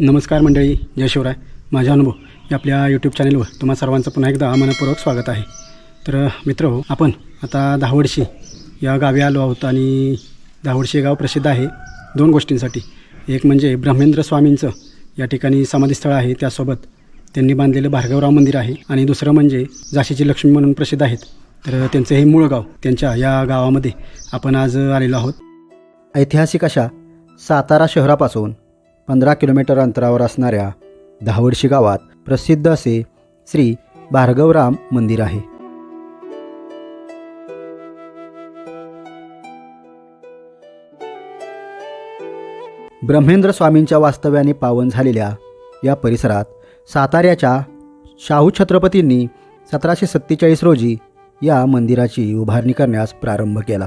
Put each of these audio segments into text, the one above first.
नमस्कार मंडळी जय शिवराय. माझा अनुभव या आपल्या यूट्यूब चॅनलवर तुम्हा सर्वांचं पुन्हा एकदा मनपूर्वक स्वागत आहे. तर मित्र हो आपण आता दहावडशी या गावी आलो आहोत आणि दहावडशी गाव प्रसिद्ध आहे दोन गोष्टींसाठी. एक म्हणजे ब्रह्मेंद्र स्वामींचं या ठिकाणी समाधीस्थळ आहे त्यासोबत त्यांनी बांधलेलं भार्गवराव मंदिर आहे आणि दुसरं म्हणजे झाशीची लक्ष्मी म्हणून प्रसिद्ध आहेत. तर त्यांचं हे मूळ गाव त्यांच्या या गावामध्ये आपण आज आलेलो आहोत. ऐतिहासिक अशा सातारा शहरापासून पंधरा किलोमीटर अंतरावर असणाऱ्या दहावडशी गावात प्रसिद्ध असे श्री भार्गवराम मंदिर आहे. ब्रह्मेंद्र स्वामींच्या वास्तव्याने पावन झालेल्या या परिसरात साताऱ्याच्या शाहू छत्रपतींनी सतराशे सत्तेचाळीस रोजी या मंदिराची उभारणी करण्यास प्रारंभ केला.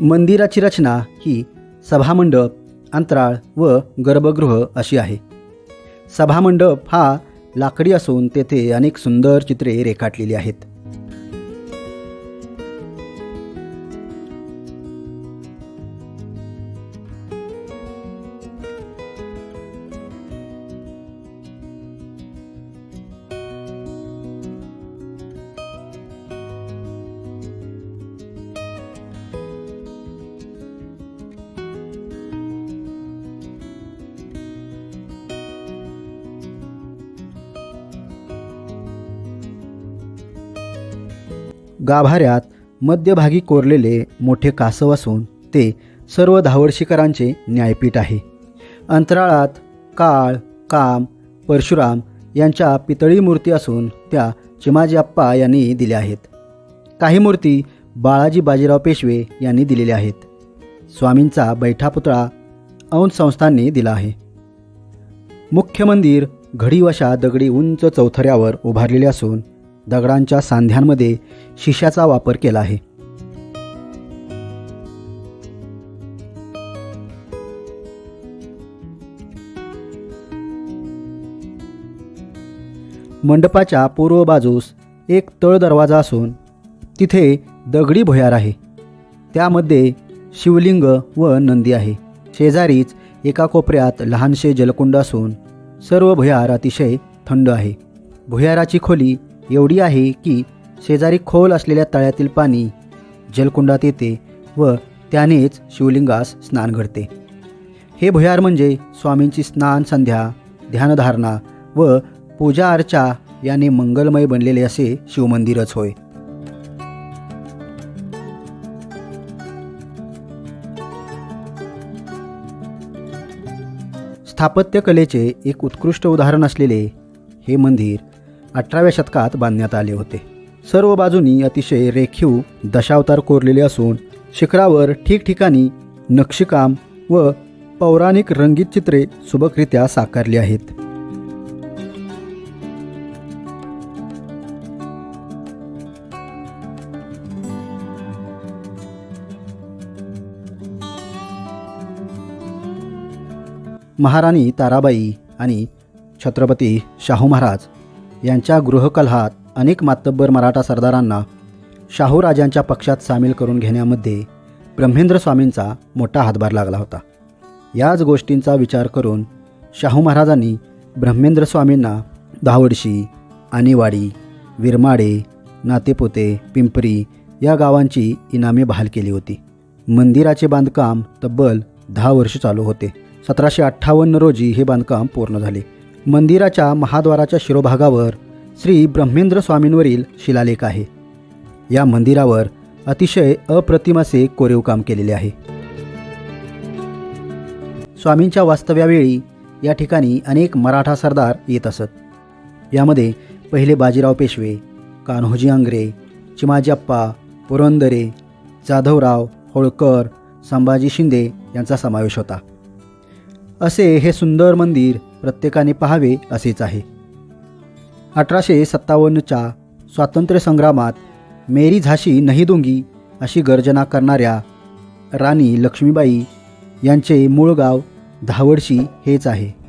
मंदिराची रचना ही सभामंडप अंतराळ व गर्भगृह अशी आहे. सभामंडप हा लाकडी असून तेथे अनेक सुंदर चित्रे रेखाटलेली आहेत. गाभाऱ्यात मध्यभागी कोरलेले मोठे कासव असून ते सर्व धावडशीकरांचे न्यायपीठ आहे. अंतराळात काळ काम परशुराम यांच्या पितळी मूर्ती असून त्या चिमाजी अप्पा यांनी दिल्या आहेत. काही मूर्ती बाळाजी बाजीराव पेशवे यांनी दिलेल्या आहेत. स्वामींचा बैठा पुतळा औंध संस्थांनी दिला आहे. मुख्य मंदिर घडीवशा दगडी उंच चौथऱ्यावर उभारलेले असून दगडांच्या सांध्यांमध्ये शिशाचा वापर केला आहे. मंडपाच्या पूर्व बाजूस एक तळ दरवाजा असून तिथे दगडी भुयार आहे. त्यामध्ये शिवलिंग व नंदी आहे. शेजारीच एका कोपऱ्यात लहानसे जलकुंड असून सर्व भुयार अतिशय थंड आहे. भुयाराची खोली एवढी आहे की शेजारी खोल असलेल्या तळ्यातील पाणी जलकुंडात येते व त्यानेच शिवलिंगास स्नान घडते. हे भुयार म्हणजे स्वामींची स्नान संध्या ध्यानधारणा व पूजा अर्चा याने मंगलमय बनलेले असे शिवमंदिरच होय. स्थापत्यकलेचे एक उत्कृष्ट उदाहरण असलेले हे मंदिर अठराव्या शतकात बांधण्यात आले होते. सर्व बाजूनी अतिशय रेखीव दशावतार कोरलेले असून शिखरावर ठिकठिकाणी नक्षीकाम व पौराणिक रंगीत चित्रे सुबकरित्या साकारली आहेत. महाराणी ताराबाई आणि छत्रपती शाहू महाराज यांच्या गृहकलहात अनेक मातब्बर मराठा सरदारांना शाहू राजांच्या पक्षात सामील करून घेण्यामध्ये ब्रह्मेंद्र स्वामींचा मोठा हातभार लागला होता. याच गोष्टींचा विचार करून शाहू महाराजांनी ब्रह्मेंद्र स्वामींना धावडशी आणीवाडी विरमाडे नातेपोते पिंपरी या गावांची इनामे बहाल केली होती. मंदिराचे बांधकाम तब्बल दहा वर्ष चालू होते. सतराशे अठ्ठावन्न रोजी हे बांधकाम पूर्ण झाले. मंदिराच्या महाद्वाराच्या शिरोभागावर श्री ब्रह्मेंद्र स्वामींवरील शिलालेख आहे. या मंदिरावर अतिशय अप्रतिम असे कोरीव काम केलेले आहे. स्वामींच्या वास्तव्यावेळी या ठिकाणी अनेक मराठा सरदार येत असत. यामध्ये पहिले बाजीराव पेशवे कान्होजी आंग्रे चिमाजप्पा पुरंदरे जाधवराव होळकर संभाजी शिंदे यांचा समावेश होता. असे हे सुंदर मंदिर प्रत्येकाने पाहावे असेच आहे. अठराशे सत्तावन्नच्या स्वातंत्र्य संग्रामात मेरी झाशी नाही दोंगी अशी गर्जना करणाऱ्या राणी लक्ष्मीबाई यांचे मूळ गाव धावडशी हेच आहे.